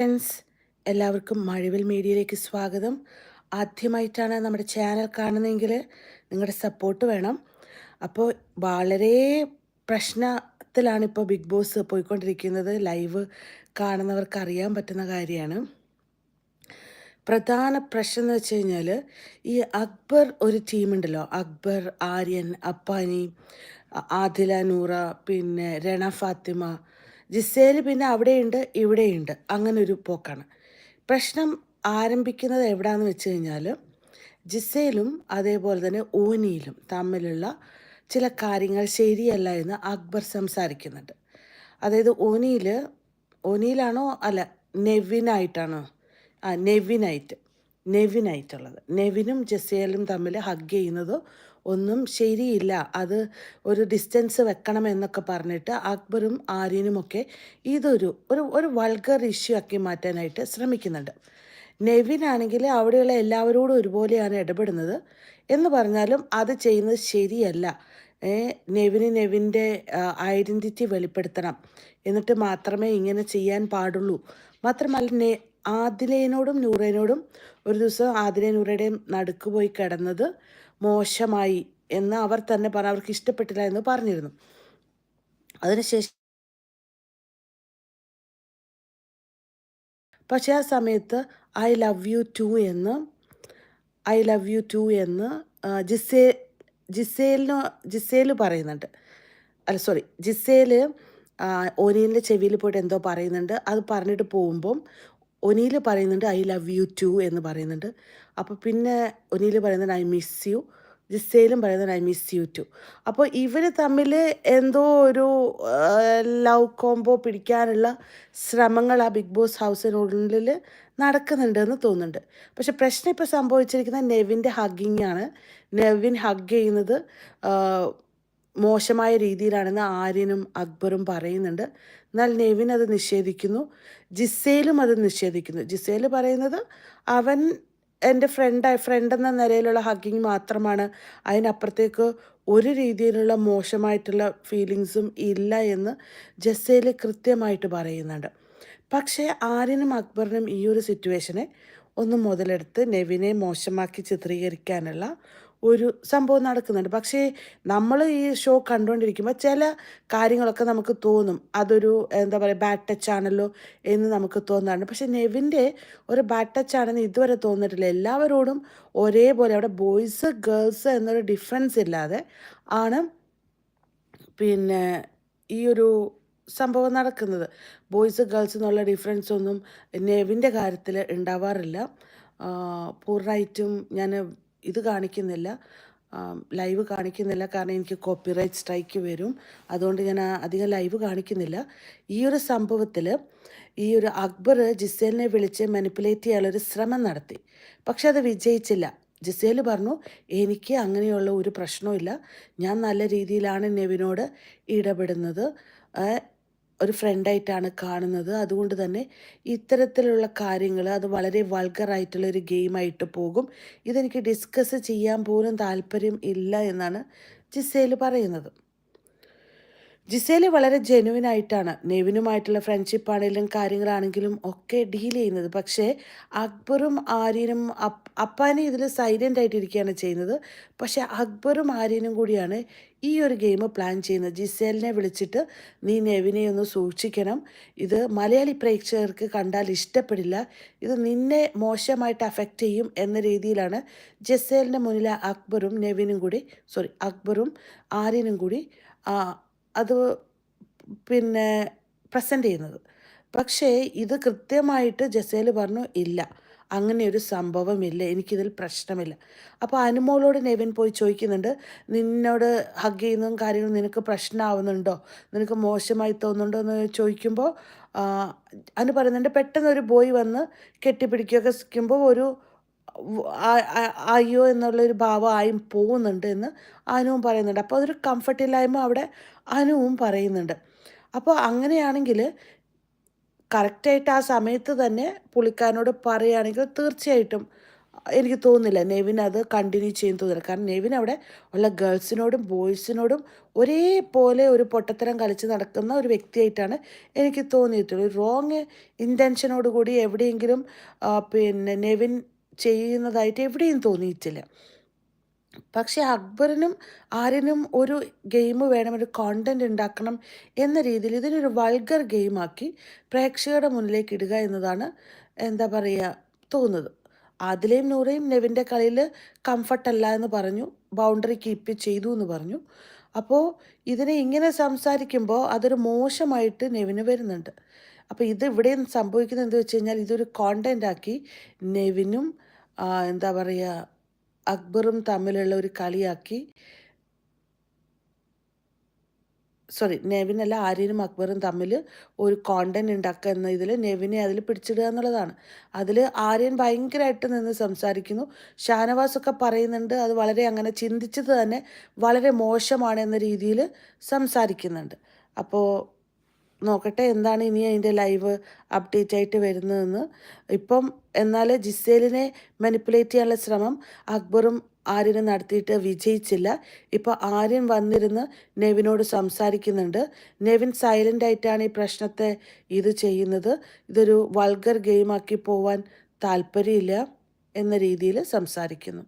Friends എല്ലാവർക്കും മഴവിൽ മീഡിയയിലേക്ക് സ്വാഗതം. ആദ്യമായിട്ടാണ് നമ്മുടെ ചാനൽ കാണുന്നതെങ്കിൽ നിങ്ങളുടെ സപ്പോർട്ട് വേണം. അപ്പോൾ വളരെ പ്രശ്നത്തിലാണ് ഇപ്പോൾ ബിഗ് ബോസ് പോയിക്കൊണ്ടിരിക്കുന്നത്. ലൈവ് കാണുന്നവർക്ക് അറിയാൻ പറ്റുന്ന കാര്യമാണ്. പ്രധാന പ്രശ്നം എന്ന് വെച്ച് കഴിഞ്ഞാൽ ഈ അക്ബർ ഒരു ടീമുണ്ടല്ലോ അക്ബർ ആര്യൻ അപ്പാനി ആദില നൂറ പിന്നെ രണ ഫാത്തിമ ജിസേൽ പിന്നെ അവിടെയുണ്ട് ഇവിടെയുണ്ട്. അങ്ങനെ ഒരു പോക്കാണ്. പ്രശ്നം ആരംഭിക്കുന്നത് എവിടെയാണെന്ന് വെച്ച് കഴിഞ്ഞാൽ ജിസേലും അതേപോലെ തന്നെ ഓനിയിലും തമ്മിലുള്ള ചില കാര്യങ്ങൾ ശരിയല്ല എന്ന് അക്ബർ സംസാരിക്കുന്നുണ്ട്. അതായത് ഓനിയിൽ ഓനിയിലാണോ അല്ല നെവിനായിട്ടാണോ? ആ നെവിനായിട്ട്. നെവിനായിട്ടുള്ളത്. നെവിനും ജസേലും തമ്മിൽ ഹഗ് ചെയ്യുന്നത് ഒന്നും ശരിയില്ല. അത് ഒരു ഡിസ്റ്റൻസ് വെക്കണം എന്നൊക്കെ പറഞ്ഞിട്ട് അക്ബറും ആര്യനുമൊക്കെ ഇതൊരു ഒരു ഒരു വൾഗർ ഇഷ്യൂ ആക്കി മാറ്റാനായിട്ട് ശ്രമിക്കുന്നുണ്ട്. നെവിനാണെങ്കിൽ അവിടെയുള്ള എല്ലാവരോടും ഒരുപോലെയാണ് ഇടപെടുന്നത് എന്ന് പറഞ്ഞാലും അത് ചെയ്യുന്നത് ശരിയല്ല. നെവിന് നെവിന്റെ ഐഡന്റിറ്റി വെളിപ്പെടുത്തണം. എന്നിട്ട് മാത്രമേ ഇങ്ങനെ ചെയ്യാൻ പാടുള്ളൂ. മാത്രമല്ല നെ ആദിലേനോടും നൂറേനോടും ഒരു ദിവസം ആദിലെ നൂറയുടെയും നടുക്ക് പോയി കിടന്നത് മോശമായി എന്ന് അവർ തന്നെ പറഞ്ഞ അവർക്ക് ഇഷ്ടപ്പെട്ടില്ല എന്ന് പറഞ്ഞിരുന്നു. അതിനുശേഷം പക്ഷേ ആ സമയത്ത് ഐ ലവ് യു ടു എന്ന് ഐ ലവ് യു ടു എന്ന് ജിസേ ജിസേലിന് ജിസേൽ പറയുന്നുണ്ട്. അല്ല സോറി ജിസേൽ ഒനീലിന്റെ ചെവിയിൽ പോയിട്ട് എന്തോ പറയുന്നുണ്ട്. അത് പറഞ്ഞിട്ട് പോകുമ്പം ഒനീൽ പറയുന്നുണ്ട് ഐ ലവ് യു ടു എന്ന് പറയുന്നുണ്ട്. അപ്പോൾ പിന്നെ ഒനീൽ പറയുന്നുണ്ട് ഐ മിസ് യു. ജിസയിലും പറയുന്നുണ്ട് ഐ മിസ് യു ടു. അപ്പോൾ ഇവർ തമ്മിൽ എന്തോ ഒരു ലവ് കോംബോ പിടിക്കാനുള്ള ശ്രമങ്ങൾ ആ ബിഗ് ബോസ് ഹൗസിനുള്ളിൽ നടക്കുന്നുണ്ടെന്ന് തോന്നുന്നുണ്ട്. പക്ഷെ പ്രശ്നം ഇപ്പോൾ സംഭവിച്ചിരിക്കുന്നത് നെവിന്റെ ഹഗ്ഗിങ് ആണ് നെവിൻ ഹഗ് ചെയ്യുന്നത് മോശമായ രീതിയിലാണെന്ന് ആര്യനും അക്ബറും പറയുന്നുണ്ട്. എന്നാൽ നെവിൻ അത് നിഷേധിക്കുന്നു. ജിസേലും അത് നിഷേധിക്കുന്നു. ജിസേൽ പറയുന്നത് അവൻ എന്റെ ഫ്രണ്ടായി ഫ്രണ്ട് എന്ന നിലയിലുള്ള ഹഗ്ഗിങ് മാത്രമാണ്. അതിനപ്പുറത്തേക്ക് ഒരു രീതിയിലുള്ള മോശമായിട്ടുള്ള ഫീലിങ്സും ഇല്ല എന്ന് ജസ്സയിൽ കൃത്യമായിട്ട് പറയുന്നുണ്ട്. പക്ഷേ ആര്യനും അക്ബറിനും ഈ ഒരു സിറ്റുവേഷനെ ഒന്ന് മുതലെടുത്ത് നെവിനെ മോശമാക്കി ചിത്രീകരിക്കാനുള്ള ഒരു സംഭവം നടക്കുന്നുണ്ട്. പക്ഷേ നമ്മൾ ഈ ഷോ കണ്ടുകൊണ്ടിരിക്കുമ്പോൾ ചില കാര്യങ്ങളൊക്കെ നമുക്ക് തോന്നും. അതൊരു എന്താ പറയുക ബാഡ് ടച്ച് ആണല്ലോ എന്ന് നമുക്ക് തോന്നാറുണ്ട്. പക്ഷേ നെവിന്റെ ഒരു ബാഡ് ടച്ച് ആണെന്ന് ഇതുവരെ തോന്നിയിട്ടില്ല. എല്ലാവരോടും ഒരേപോലെ അവിടെ ബോയ്സ് ഗേൾസ് എന്നൊരു ഡിഫറൻസ് ഇല്ലാതെ ആണ് പിന്നെ ഈ ഒരു സംഭവം നടക്കുന്നത്. ബോയ്സ് ഗേൾസ് എന്നുള്ള ഡിഫറൻസ് ഒന്നും നെവിന്റെ കാര്യത്തിൽ ഉണ്ടാവാറില്ല. പൂർണമായിട്ടും ഞാൻ ഇത് കാണിക്കുന്നില്ല. ലൈവ് കാണിക്കുന്നില്ല. കാരണം എനിക്ക് കോപ്പിറൈറ്റ് സ്ട്രൈക്ക് വരും. അതുകൊണ്ട് ഞാൻ അധികം ലൈവ് കാണിക്കുന്നില്ല. ഈ ഒരു സംഭവത്തിൽ ഈ ഒരു അക്ബർ ജിസേലിനെ വിളിച്ച് മാനിപ്പുലേറ്റ് ചെയ്യാനുള്ളൊരു ശ്രമം നടത്തി. പക്ഷെ അത് വിജയിച്ചില്ല. ജിസേൽ പറഞ്ഞു എനിക്ക് അങ്ങനെയുള്ള ഒരു പ്രശ്നവും ഞാൻ നല്ല രീതിയിലാണ് നെവിനോട് ഇടപെടുന്നത്. ഒരു ഫ്രണ്ടായിട്ടാണ് കാണുന്നത്. അതുകൊണ്ട് തന്നെ ഇത്തരത്തിലുള്ള കാര്യങ്ങൾ അത് വളരെ വൾഗറായിട്ടുള്ള ഒരു ഗെയിമായിട്ട് പോകും. ഇതെനിക്ക് ഡിസ്കസ് ചെയ്യാൻ പോലും താല്പര്യം ഇല്ല എന്നാണ് ജിസേൽ പറയുന്നത്. ജിസേൽ വളരെ ജെനുവിൻ ആയിട്ടാണ്. നെവിനുമായിട്ടുള്ള ഫ്രണ്ട്ഷിപ്പ് ആണെങ്കിലും കാര്യങ്ങളാണെങ്കിലും ഒക്കെ ഡീൽ ചെയ്യുന്നത്. പക്ഷേ അക്ബറും ആര്യനും അപ്പാനെ ഇതിൽ സൈലന്റ് ആയിട്ടിരിക്കുകയാണ് ചെയ്യുന്നത്. പക്ഷേ അക്ബറും ആര്യനും കൂടിയാണ് ഈ ഒരു ഗെയിം പ്ലാൻ ചെയ്യുന്നത്. ജിസേലിനെ വിളിച്ചിട്ട് നീ നെവിനെ ഒന്ന് സൂക്ഷിക്കണം. ഇത് മലയാളി പ്രേക്ഷകർക്ക് കണ്ടാൽ ഇഷ്ടപ്പെടില്ല. ഇത് നിന്നെ മോശമായിട്ട് അഫക്റ്റ് ചെയ്യും എന്ന രീതിയിലാണ് ജിസേലിന്റെ മുന്നിലെ അക്ബറും നെവിനും കൂടി സോറി അക്ബറും ആര്യനും കൂടി അത് പിന്നെ പ്രസന്റ് ചെയ്യുന്നത്. പക്ഷേ ഇത് കൃത്യമായിട്ട് ജസേൽ പറഞ്ഞു ഇല്ല അങ്ങനെ ഒരു സംഭവമില്ല. എനിക്കിതിൽ പ്രശ്നമില്ല. അപ്പോൾ അനുമോളോട് നെവിൻ പോയി ചോദിക്കുന്നുണ്ട് നിന്നോട് ഹഗ് ചെയ്യുന്നതും കാര്യങ്ങളും നിനക്ക് പ്രശ്നമാവുന്നുണ്ടോ നിനക്ക് മോശമായി തോന്നുന്നുണ്ടോ? എന്ന് ചോദിക്കുമ്പോൾ അനു പറയുന്നുണ്ട് പെട്ടെന്ന് ഒരു ബോയ് വന്ന് കെട്ടിപ്പിടിക്കുകയൊക്കെ സിക്കുമ്പോൾ ഒരു അയ്യോ എന്നുള്ളൊരു ഭാവം ആയും പോകുന്നുണ്ട് എന്ന് അനുവും പറയുന്നുണ്ട്. അപ്പോൾ അതൊരു കംഫർട്ടില്ലായ്മ അവിടെ അനുവും പറയുന്നുണ്ട്. അപ്പോൾ അങ്ങനെയാണെങ്കിൽ കറക്റ്റായിട്ട് ആ സമയത്ത് തന്നെ പുള്ളിക്കാരനോട് പറയുകയാണെങ്കിൽ തീർച്ചയായിട്ടും എനിക്ക് തോന്നുന്നില്ല നെവിൻ അത് കണ്ടിന്യൂ ചെയ്യാൻ തോന്നില്ല കാരണം നെവിൻ അവിടെ ഉള്ള ഗേൾസിനോടും ബോയ്സിനോടും ഒരേപോലെ ഒരു പൊട്ടത്തരം കളിച്ച് നടക്കുന്ന ഒരു വ്യക്തിയായിട്ടാണ് എനിക്ക് തോന്നിയിട്ടുള്ളത്. റോങ് ഇന്റൻഷനോടുകൂടി എവിടെയെങ്കിലും പിന്നെ നെവിൻ ചെയ്യുന്നതായിട്ട് എവിടെയും തോന്നിയിട്ടില്ല. പക്ഷേ അക്ബറിനും ആര്യനും ഒരു ഗെയിം വേണം ഒരു കോണ്ടന്റ് ഉണ്ടാക്കണം എന്ന രീതിയിൽ ഇതിനൊരു വൾഗർ ഗെയിമാക്കി പ്രേക്ഷകരുടെ മുന്നിലേക്ക് ഇടുക എന്നതാണ് എന്താ പറയുക തോന്നുന്നത്. ആദിലയും നൂറയും നെവിന്റെ കളിയിൽ കംഫർട്ടല്ല എന്ന് പറഞ്ഞു ബൗണ്ടറി കീപ്പ് ചെയ്തു എന്ന് പറഞ്ഞു. അപ്പോൾ ഇതിനെ ഇങ്ങനെ സംസാരിക്കുമ്പോൾ അതൊരു മോശമായിട്ട് നെവിന് വരുന്നുണ്ട്. അപ്പോൾ ഇത് ഇവിടെ സംഭവിക്കുന്നത് എന്ന് വെച്ച് കഴിഞ്ഞാൽ ഇതൊരു കോണ്ടന്റ് ആക്കി നെവിനും എന്താ പറയുക അക്ബറും തമ്മിലുള്ള ഒരു കളിയാക്കി. സോറി നെവിനല്ല ആര്യനും അക്ബറും തമ്മിൽ ഒരു കോണ്ടന്റ് ഉണ്ടാക്കുക എന്ന ഇതിൽ നെവിനെ അതിൽ പിടിച്ചിടുക എന്നുള്ളതാണ്. അതിൽ ആര്യൻ ഭയങ്കരമായിട്ട് നിന്ന് സംസാരിക്കുന്നു. ഷാനവാസൊക്കെ പറയുന്നുണ്ട് അത് വളരെ അങ്ങനെ ചിന്തിച്ചത് തന്നെ വളരെ മോശമാണ് എന്ന രീതിയിൽ സംസാരിക്കുന്നുണ്ട്. അപ്പോൾ നോക്കട്ടെ എന്താണ് ഇനി അതിന്റെ ലൈവ് അപ്ഡേറ്റ് ആയിട്ട് വരുന്നതെന്ന്. ഇപ്പം എന്നാൽ ജിസേലിനെ മാനിപ്പുലേറ്റ് ചെയ്യാനുള്ള ശ്രമം അക്ബറും ആര്യനും നടത്തിയിട്ട് വിജയിച്ചില്ല. ഇപ്പോൾ ആര്യൻ വന്നിരുന്ന് നെവിനോട് സംസാരിക്കുന്നുണ്ട്. നെവിൻ സൈലന്റ് ആയിട്ടാണ് ഈ പ്രശ്നത്തെ ഇത് ചെയ്യുന്നത്. ഇതൊരു വൾഗർ ഗെയിമാക്കി പോവാൻ താല്പര്യമില്ല എന്ന രീതിയിൽ സംസാരിക്കുന്നു.